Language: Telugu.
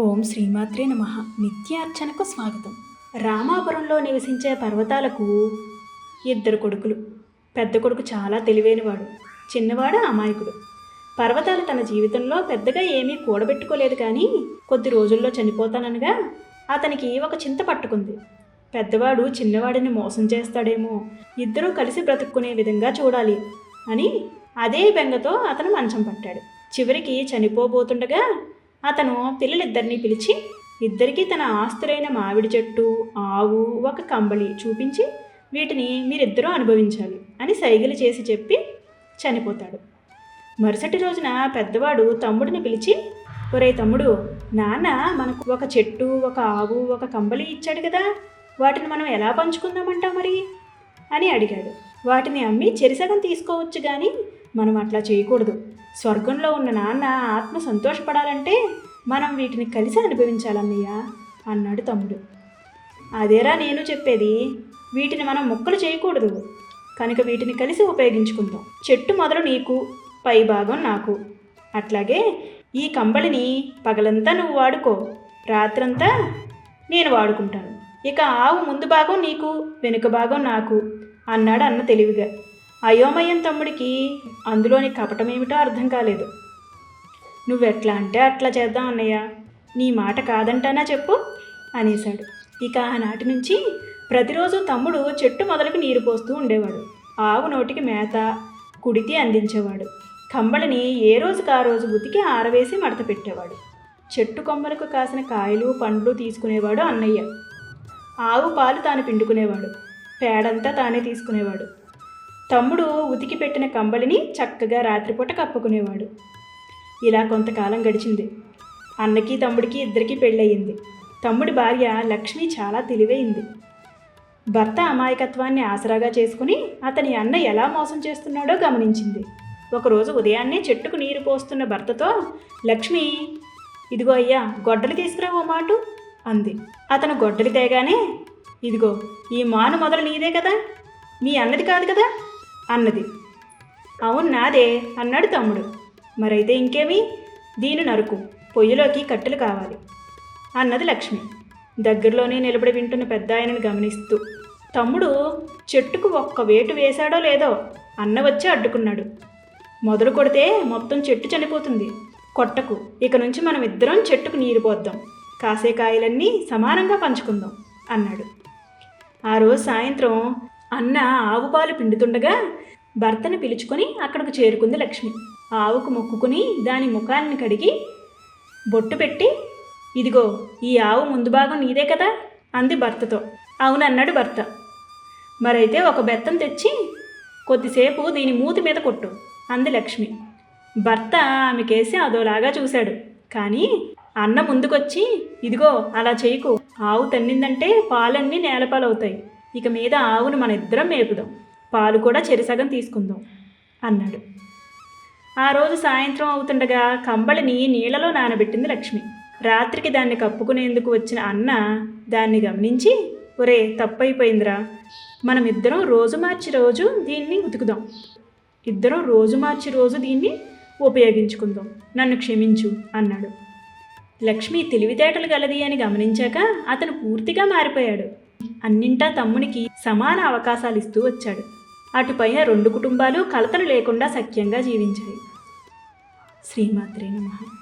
ఓం శ్రీమాత్రే నమ. నిత్యార్చనకు స్వాగతం. రామాపురంలో నివసించే పర్వతాలకు ఇద్దరు కొడుకులు. పెద్ద కొడుకు చాలా తెలివైనవాడు. చిన్నవాడు అమాయకుడు. పర్వతాలు తన జీవితంలో పెద్దగా ఏమీ కూడబెట్టుకోలేదు కానీ కొద్ది రోజుల్లో చనిపోతాననగా అతనికి ఒక చింత పట్టుకుంది. పెద్దవాడు చిన్నవాడిని మోసం చేస్తాడేమో ఇద్దరూ కలిసి బ్రతుక్కునే విధంగా చూడాలి అని అదే బెంగతో అతను మంచం పట్టాడు. చివరికి చనిపోబోతుండగా అతను పిల్లలిద్దరినీ పిలిచి ఇద్దరికీ తన ఆస్తులైన మామిడి చెట్టు ఆవు ఒక కంబళి చూపించి వీటిని మీరిద్దరూ అనుభవించాలి అని సైగలు చేసి చెప్పి చనిపోతాడు. మరుసటి రోజున పెద్దవాడు తమ్ముడిని పిలిచి ఒరే తమ్ముడు నాన్న మనకు ఒక చెట్టు ఒక ఆవు ఒక కంబళి ఇచ్చాడు కదా వాటిని మనం ఎలా పంచుకుందామంటావు మరి? అని అడిగాడు. వాటిని అమ్మి చెరిసగం తీసుకోవచ్చు కానీ మనం అట్లా చేయకూడదు. స్వర్గంలో ఉన్న నాన్న ఆత్మ సంతోషపడాలంటే మనం వీటిని కలిసి అనుభవించాలన్నయ్య అన్నాడు తమ్ముడు. అదేరా నేను చెప్పేది? వీటిని మనం ముక్కలు చేయకూడదు. కనుక వీటిని కలిసి ఉపయోగించుకుందాం. చెట్టు మొదలు నీకు పై భాగం నాకు. అట్లాగే ఈ కంబళిని పగలంతా నువ్వు వాడుకో రాత్రంతా నేను వాడుకుంటాను. ఇక ఆవు ముందు భాగం నీకు వెనుక భాగం నాకు అన్నాడు అన్న తెలివిగా. అయోమయం తమ్ముడికి అందులోని కపటమేమిటో అర్థం కాలేదు. నువ్వెట్లా అంటే అట్లా చేద్దాం అన్నయ్య. నీ మాట కాదంటానా చెప్పు అనేశాడు. ఇక ఆనాటి నుంచి ప్రతిరోజు తమ్ముడు చెట్టు మొదలకు నీరు పోస్తూ ఉండేవాడు. ఆవు నోటికి మేత కుడితి అందించేవాడు. కంబళిని ఏ రోజుకు ఆ రోజు ఉతికి ఆరవేసి మడత పెట్టేవాడు. చెట్టు కొమ్మలకు కాసిన కాయలు పండ్లు తీసుకునేవాడు అన్నయ్య. ఆవు పాలు తాను పిండుకునేవాడు. పేడంతా తానే తీసుకునేవాడు. తమ్ముడు ఉతికి పెట్టిన కంబళిని చక్కగా రాత్రిపూట కప్పుకునేవాడు. ఇలా కొంతకాలం గడిచింది. అన్నకి తమ్ముడికి ఇద్దరికీ పెళ్ళయింది. తమ్ముడి భార్య లక్ష్మి చాలా తెలివైంది. భర్త అమాయకత్వాన్ని ఆసరాగా చేసుకుని అతని అన్న ఎలా మోసం చేస్తున్నాడో గమనించింది. ఒకరోజు ఉదయాన్నే చెట్టుకు నీరు పోస్తున్న భర్తతో లక్ష్మి ఇదిగో అయ్యా గొడ్డలు తీసుకురా ఓ మాటు అంది. అతను గొడ్డలి తేగానే ఇదిగో ఈ మాను మొదలు నీదే కదా మీ అన్నది కాదు కదా అన్నది. అవును నాదే అన్నాడు తమ్ముడు. మరైతే ఇంకేమి? దీని నరుకు పొయ్యిలోకి కట్టెలు కావాలి అన్నది లక్ష్మి. దగ్గరలోనే నిలబడి వింటున్న పెద్ద ఆయనను గమనిస్తూ తమ్ముడు చెట్టుకు ఒక్క వేటు వేశాడో లేదో అన్న వచ్చి అడ్డుకున్నాడు. మొదలు కొడితే మొత్తం చెట్టు చనిపోతుంది. కొట్టకు ఇక నుంచి మనం ఇద్దరం చెట్టుకు నీరు పోద్దాం. కాసే కాయలన్నీ సమానంగా పంచుకుందాం అన్నాడు. ఆ రోజు సాయంత్రం అన్న ఆవు పాలు పిండుతుండగా భర్తను పిలుచుకొని అక్కడికి చేరుకుంది లక్ష్మి. ఆవుకు మొక్కుకుని దాని ముఖాన్ని కడిగి బొట్టు పెట్టి ఇదిగో ఈ ఆవు ముందు భాగం నీదే కదా? అంది భర్తతో. అవునన్నాడు భర్త. మరైతే ఒక బెత్తం తెచ్చి కొద్దిసేపు దీని మూతి మీద కొట్టు అంది లక్ష్మి. భర్త ఆమెకేసి అదోలాగా చూశాడు. కానీ అన్న ముందుకొచ్చి ఇదిగో అలా చేయకు. ఆవు తన్నిందంటే పాలన్నీ నేలపాలవుతాయి. ఇక మీద ఆవును మన ఇద్దరం మేపుదాం. పాలు కూడా చెరిసగం తీసుకుందాం అన్నాడు. ఆ రోజు సాయంత్రం అవుతుండగా కంబళిని నీళ్ళలో నానబెట్టింది లక్ష్మి. రాత్రికి దాన్ని కప్పుకునేందుకు వచ్చిన అన్న దాన్ని గమనించి ఒరే తప్పైపోయిందిరా. మనం ఇద్దరం రోజు మార్చి రోజు దీన్ని ఉతుకుదాం. ఇద్దరం రోజు మార్చి రోజు దీన్ని ఉపయోగించుకుందాం. నన్ను క్షమించు అన్నాడు. లక్ష్మి తెలివితేటలు గలది అని గమనించాక అతను పూర్తిగా మారిపోయాడు. అన్నింటా తమ్మునికి సమాన అవకాశాలు ఇస్తూ వచ్చాడు. అటుపైన రెండు కుటుంబాలు కలతలు లేకుండా సఖ్యంగా జీవించాయి. శ్రీమాత్రే నమః.